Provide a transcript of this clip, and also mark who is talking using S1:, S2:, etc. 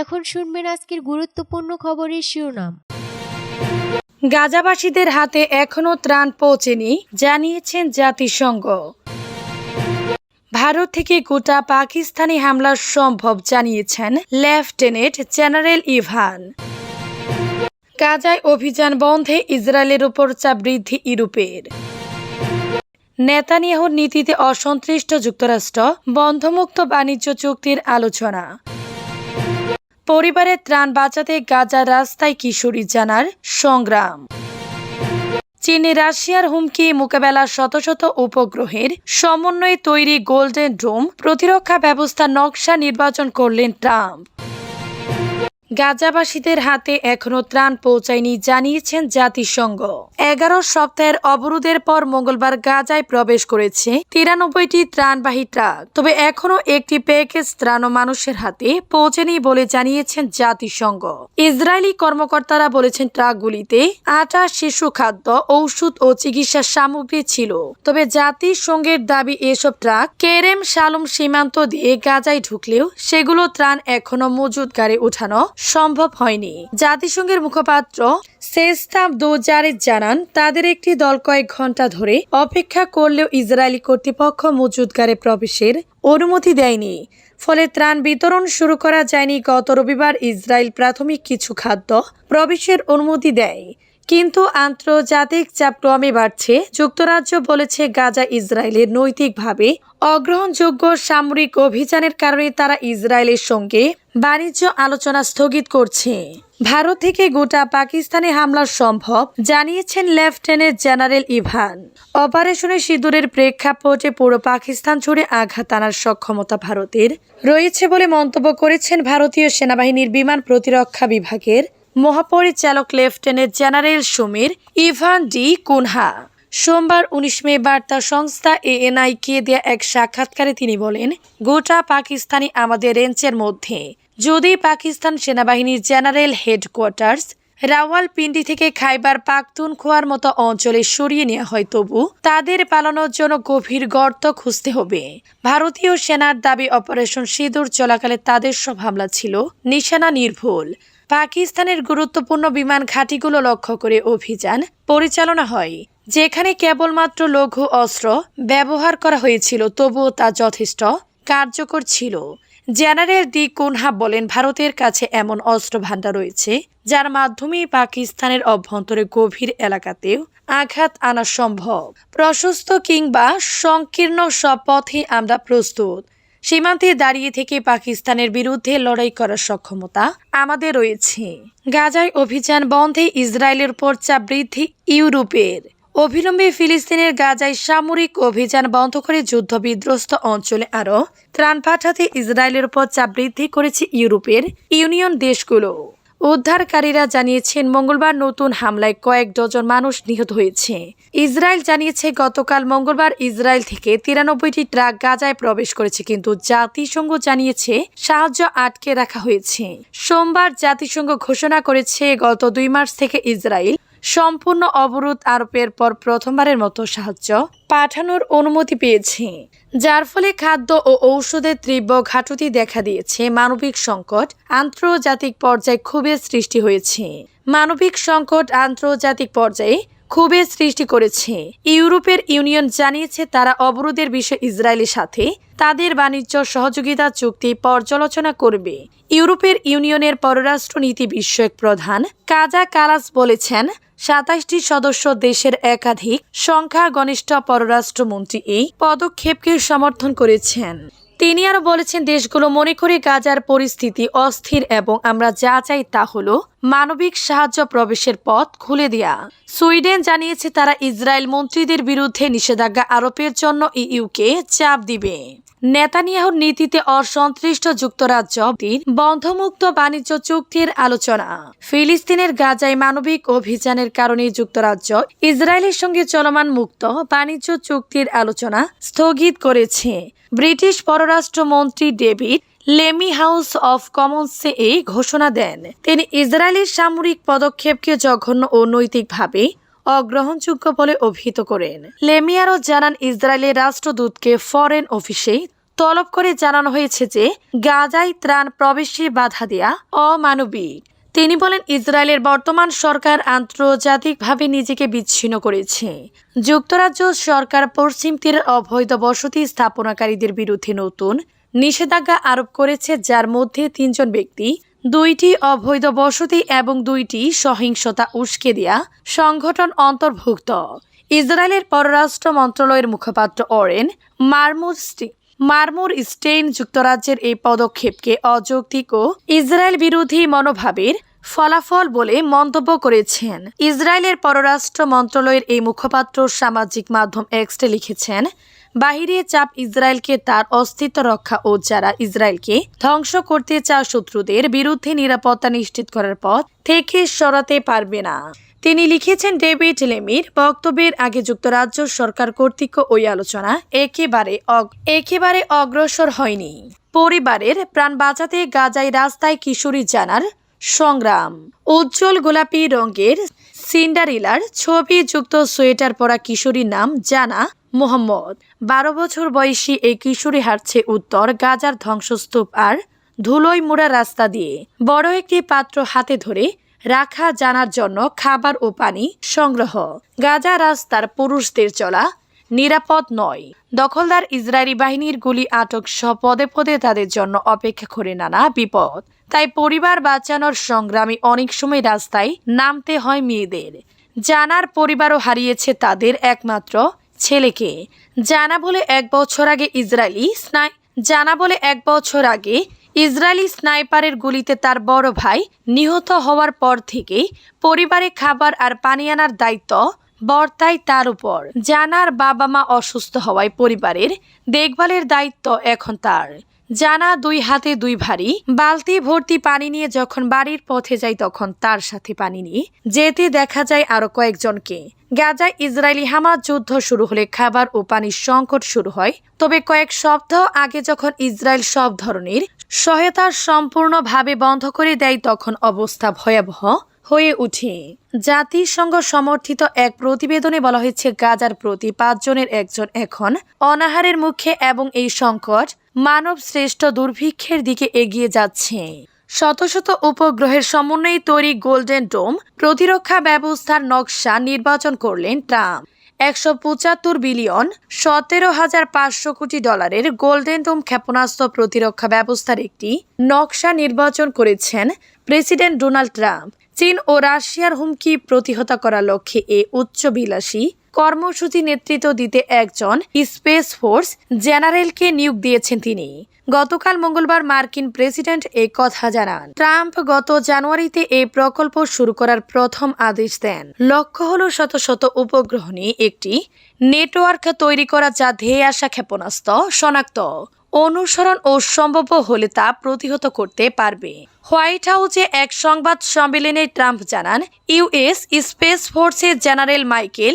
S1: এখন শুনবেন আজকের গুরুত্বপূর্ণ খবরের শিরোনাম।
S2: গাজাবাসীদের হাতে এখনও ত্রাণ পৌঁছেনি, জানিয়েছেন জাতিসংঘ। ভারত থেকে গোটা পাকিস্তানি হামলা সম্ভব, জানিয়েছেন লেফটেন্যান্ট জেনারেল ইভান। গাজায় অভিযান বন্ধে ইসরায়েলের উপর চাপ বৃদ্ধি ইউরোপের। নেতানিয়াহুর নীতিতে অসন্তুষ্ট যুক্তরাষ্ট্র, বন্ধমুক্ত বাণিজ্য চুক্তির আলোচনা। পরিবারের ত্রাণ বাঁচাতে গাজার রাস্তায় কিশোরী জানার সংগ্রাম। চীনে রাশিয়ার হুমকি মোকাবেলা শত শত উপগ্রহের সমন্বয়ে তৈরি গোল্ডেন ডোম প্রতিরক্ষা ব্যবস্থা নকশা নির্বাচন করলেন ট্রাম্প। গাজাবাসীদের হাতে এখনও ত্রাণ পৌঁছায়নি জানিয়েছেন জাতিসংঘ। এগারো সপ্তাহের অবরোধের পর মঙ্গলবার গাজায় প্রবেশ করেছে তিরানব্বইটি ত্রাণবাহী ট্রাক। তবে এখনও একটি প্যাকেজ ত্রাণও মানুষের হাতে পৌঁছেনি বলে জানিয়েছেন জাতিসংঘ। ইসরায়েলি কর্মকর্তারা বলেছেন ট্রাকগুলিতে আটা, শিশু খাদ্য, ঔষধ ও চিকিৎসা সামগ্রী ছিল। তবে জাতিসংঘের দাবি এসব ট্রাক কেরেম শালম সীমান্ত দিয়ে গাজায় ঢুকলেও সেগুলো ত্রাণ এখনও মজুদগারে উঠানো সম্ভব হয়নি। জাতিসংঘের মুখপাত্র সেস্তাব দোজারে জানান, তাদের একটি দল কয়েক ঘণ্টা ধরে অপেক্ষা করলেও ইসরায়েলি কর্তৃপক্ষ মজুদগারে প্রবেশের অনুমতি দেয়নি। ফলে ত্রাণ বিতরণ শুরু করা যায়নি। গত রবিবার ইসরায়েল প্রাথমিক কিছু খাদ্য প্রবেশের অনুমতি দেয়। কিন্তু আন্তর্জাতিক চাপ ক্রমে বাড়ছে। যুক্তরাজ্য বলেছে গাজা ইসরায়েলের নৈতিকভাবে অগ্রহণযোগ্য সামরিক অভিযানের কারণে তারা ইসরায়েলের সঙ্গে বাণিজ্য আলোচনা স্থগিত করছে। ভারত থেকে গোটা পাকিস্তানে হামলা সম্ভব, জানিয়েছেন লেফটেন্যান্ট জেনারেল ইভান। অপারেশনে সিঁদুরের প্রেক্ষাপটে পুরো পাকিস্তান জুড়ে আঘাত আনার সক্ষমতা ভারতের রয়েছে বলে মন্তব্য করেছেন ভারতীয় সেনাবাহিনীর বিমান প্রতিরক্ষা বিভাগের মহাপরিচালক lieutenant general Sumer Ivan D'Cunha. সোমবার উনিশ মে বার্তা সংস্থা এএনআই কে দেয়া এক সাক্ষাৎকারে তিনি বলেন, গোটা পাকিস্তানি আমাদের রেঞ্জের মধ্যে। যদি পাকিস্তান সেনাবাহিনীর জেনারেল হেডকোয়ার্টার্স রাওয়ালপিন্ডি থেকে খাইবার পাখতুনখোয়ার মতো অঞ্চলে সরিয়ে নেওয়া হয়, তবু তাদের পালানোর জন্য গভীর গর্ত খুঁজতে হবে। ভারতীয় সেনার দাবি অপারেশন সিঁদুর চলাকালে তাদের সব হামলা ছিল। নিশানা নির্ভুল। পাকিস্তানের গুরুত্বপূর্ণ বিমান ঘাঁটিগুলো লক্ষ্য করে অভিযান পরিচালনা হয়, যেখানে কেবলমাত্র লঘু অস্ত্র ব্যবহার করা হয়েছিল, তবুও তা যথেষ্ট কার্যকর ছিল। জেনারেল ডি কুনহা বলেন, ভারতের কাছে এমন অস্ত্র ভাণ্ডার রয়েছে, যার মাধ্যমে পাকিস্তানের অভ্যন্তরে গভীর এলাকাতেও আঘাত আনা সম্ভব। প্রশস্ত কিংবা সংকীর্ণ সব পথে আমরা প্রস্তুত। সীমান্তে দাঁড়িয়ে থেকে পাকিস্তানের বিরুদ্ধে লড়াই করার সক্ষমতা আমাদের রয়েছে। গাজায় অভিযান বন্ধে ইসরায়েলের উপর চাপ বৃদ্ধি ইউরোপের। অবিলম্বে ফিলিস্তিনের গাজায় সামরিক অভিযান বন্ধ করে যুদ্ধ বিধ্বস্ত অঞ্চলে আরও ত্রাণ পাঠাতে ইসরায়েলের উপর চাপ বৃদ্ধি করেছে ইউরোপের ইউনিয়ন দেশগুলো। উদ্ধারকারীরা জানিয়েছেন, মঙ্গলবার নতুন হামলায় কয়েক ডজন মানুষ নিহত হয়েছে। ইসরায়েল জানিয়েছে, গতকাল মঙ্গলবার ইসরায়েল থেকে তিরানব্বইটি ট্রাক গাজায় প্রবেশ করেছে, কিন্তু জাতিসংঘ জানিয়েছে সাহায্য আটকে রাখা হয়েছে। সোমবার জাতিসংঘ ঘোষণা করেছে, গত দুই মাস থেকে ইসরায়েল সম্পূর্ণ অবরোধ আরোপের পর প্রথমবারের মতো সাহায্য পাঠানোর অনুমতি পেয়েছে, যার ফলে খাদ্য ও ঔষধের তীব্র ঘাটতি দেখা দিয়েছে। মানবিক সংকট আন্তর্জাতিক পর্যায়ে খুবই সৃষ্টি হয়েছে। মানবিক সংকট আন্তর্জাতিক পর্যায়ে ক্ষোভের সৃষ্টি করেছে। ইউরোপের ইউনিয়ন জানিয়েছে তারা অবরোধের বিষয়ে ইসরায়েলের সাথে তাদের বাণিজ্য সহযোগিতা চুক্তি পর্যালোচনা করবে। ইউরোপের ইউনিয়নের পররাষ্ট্রনীতি বিষয়ক প্রধান কাজা কালাস বলেছেন সাতাশটি সদস্য দেশের একাধিক সংখ্যাগরিষ্ঠ পররাষ্ট্রমন্ত্রী এই পদক্ষেপকে সমর্থন করেছেন। তিনি আরও বলেছেন, দেশগুলো মনে করে গাজার পরিস্থিতি অস্থির এবং আমরা যা চাই তা হলো মানবিক সাহায্য প্রবেশের পথ খুলে দেয়া। সুইডেন জানিয়েছে, তারা ইসরায়েল মন্ত্রীদের বিরুদ্ধে নিষেধাজ্ঞা আরোপের জন্য ইইউকে চাপ দিবে। নেতানিয়াহুর নীতিতে অসন্তুষ্ট যুক্তরাজ্য বন্ধমুক্ত বাণিজ্য চুক্তির আলোচনা। ফিলিস্তিনের গাজায় মানবিক অভিযানের কারণে যুক্তরাজ্য ইসরায়েলের সঙ্গে চলমান মুক্ত বাণিজ্য চুক্তির আলোচনা স্থগিত করেছে। ব্রিটিশ পররাষ্ট্রমন্ত্রী ডেভিড লেমি হাউস অফ কমন্সে এই ঘোষণা দেন। তিনি ইসরায়েলের সামরিক পদক্ষেপকে জঘন্য ও নৈতিকভাবে অগ্রহণযোগ্য বলে অভিহিত করেন। লেমি আরও জানান, ইসরায়েলের রাষ্ট্রদূতকে ফরেন অফিসে তলব করে জানানো হয়েছে যে, গাজায় ত্রাণ প্রবেশে বাধা দেয়া অমানবিক। তিনি বলেন, ইসরায়েলের বর্তমান সরকার আন্তর্জাতিকভাবে নিজেকে বিচ্ছিন্ন করেছে। যুক্তরাজ্য সরকার পশ্চিম তীরের অবৈধ বসতি স্থাপনাকারীদের বিরুদ্ধে নতুন নিষেধাজ্ঞা আরোপ করেছে, যার মধ্যে তিনজন ব্যক্তি দুইটি অবৈধ বসতি এবং দুইটি সহিংসতা উস্কে দেয়া সংগঠন অন্তর্ভুক্ত। ইসরায়েলের পররাষ্ট্র মন্ত্রণালয়ের মুখপাত্র অরেন মারমুর মারমুর স্টেইন যুক্তরাজ্যের এই পদক্ষেপকে অযৌক্তিক ও ইসরায়েল বিরোধী মনোভাবের ফলাফল বলে মন্তব্য করেছেন। ইসরায়েলের পররাষ্ট্র মন্ত্রণালয়ের এই মুখপাত্র সামাজিক মাধ্যম এক্সটে লিখেছেন বাহিরে চাপ ইসরায়েলকে তার অস্তিত্ব রক্ষা ও যারা ইসরায়েলকে ধ্বংস করতে চায় শত্রুদের বিরুদ্ধে নিরাপত্তা নিশ্চিত করার পথ থেকে সরাতে পারবে না। তিনি লিখেছেন, ডেভিড লেমির বক্তব্যের আগে যুক্তরাজ্য সরকার কর্তৃক ওই আলোচনা একেবারে একেবারে অগ্রসর হয়নি। পরিবারের প্রাণ বাঁচাতে গাজায় রাস্তায় কিশোরী জানার সংগ্রাম। উজ্জ্বল গোলাপি রঙের সিন্ডারিলার ছবি যুক্ত সোয়েটার পরা কিশোরীর নাম জানা মোহাম্মদ। বারো বছর বয়সী এই কিশোরী হাঁটছে উত্তর গাজার ধ্বংসস্তূপ আর ধুলোয় মোড়া রাস্তা দিয়ে। বড় একটি পাত্র হাতে ধরে রাখা জানার জন্য খাবার ও পানি সংগ্রহ। গাজা রাস্তার পুরুষদের চলা নিরাপদ নয়। দখলদার ইসরায়েলি বাহিনীর গুলি আটক সহ পদে পদে তাদের জন্য অপেক্ষা করে নানা বিপদ। তাই পরিবার বাঁচানোর সংগ্রামে অনেক সময় রাস্তায় নামতে হয় মেয়েদের। জানার পরিবারও হারিয়েছে তাদের একমাত্র ছেলেকে। জানা বলে এক বছর আগে ইসরায়েলি স্নাই জানা বলে এক বছর আগে ইসরায়েলি স্নাইপারের গুলিতে তার বড় ভাই নিহত হওয়ার পর থেকেই পরিবারে খাবার আর পানি আনার দায়িত্ব বর্তায় তার উপর। জানার বাবা মা অসুস্থ হওয়ায় পরিবারের দেখভালের দায়িত্ব এখন তার। জানা দুই হাতে দুই ভারী। বালতি ভর্তি পানি নিয়ে যখন বাড়ির পথে যায় তখন তার সাথে পানি নিয়ে যেতে দেখা যায় আরও কয়েকজনকে। গাজায় ইসরায়েলি হামাজ যুদ্ধ শুরু হলে খাবার ও পানির সংকট শুরু হয়। তবে কয়েক সপ্তাহ আগে যখন ইসরায়েল সব ধরনের সহায়তা সম্পূর্ণভাবে বন্ধ করে দেয় তখন অবস্থা ভয়াবহ। হয়ে ওঠে জাতিসংঘ সমর্থিত এক প্রতিবেদনে বলা হয়েছে, গাজার প্রতি পাঁচজনের একজন এখন অনাহারের মুখে এবং এই সংকট মানব শ্রেষ্ঠ দুর্ভিক্ষের দিকে এগিয়ে যাচ্ছে। শত শত উপগ্রহের সমন্বয়ে তৈরি গোল্ডেন ডোম প্রতিরক্ষা ব্যবস্থার নকশা নির্বাচন করলেন ট্রাম্প। একশো পঁচাত্তর বিলিয়ন সতেরো হাজার পাঁচশো কোটি ডলারের গোল্ডেন ডোম ক্ষেপণাস্ত্র প্রতিরক্ষা ব্যবস্থার একটি নকশা নির্বাচন করেছেন প্রেসিডেন্ট ডোনাল্ড ট্রাম্প। চীন ও রাশিয়ার হুমকি প্রতিহত করার লক্ষ্যে এ উচ্চবিলাসী কর্মসূচি নেতৃত্ব দিতে একজন স্পেস ফোর্স জেনারেলকে নিয়োগ দিয়েছেন তিনি। গতকাল মঙ্গলবার মার্কিন প্রেসিডেন্ট এই কথা জানান। ট্রাম্প গত জানুয়ারিতে এই প্রকল্প শুরু করার প্রথম আদেশ দেন। লক্ষ্য হল শত শত উপগ্রহ নিয়ে একটি নেটওয়ার্ক তৈরি করা যা ধেয়ে আসা ক্ষেপণাস্ত্র, শনাক্ত, অনুসরণ ও সম্ভব হলে তা প্রতিহত করতে পারবে। হোয়াইট হাউসে এক সংবাদ সম্মেলনে ট্রাম্প জানান ইউএস স্পেস ফোর্সের জেনারেল মাইকেল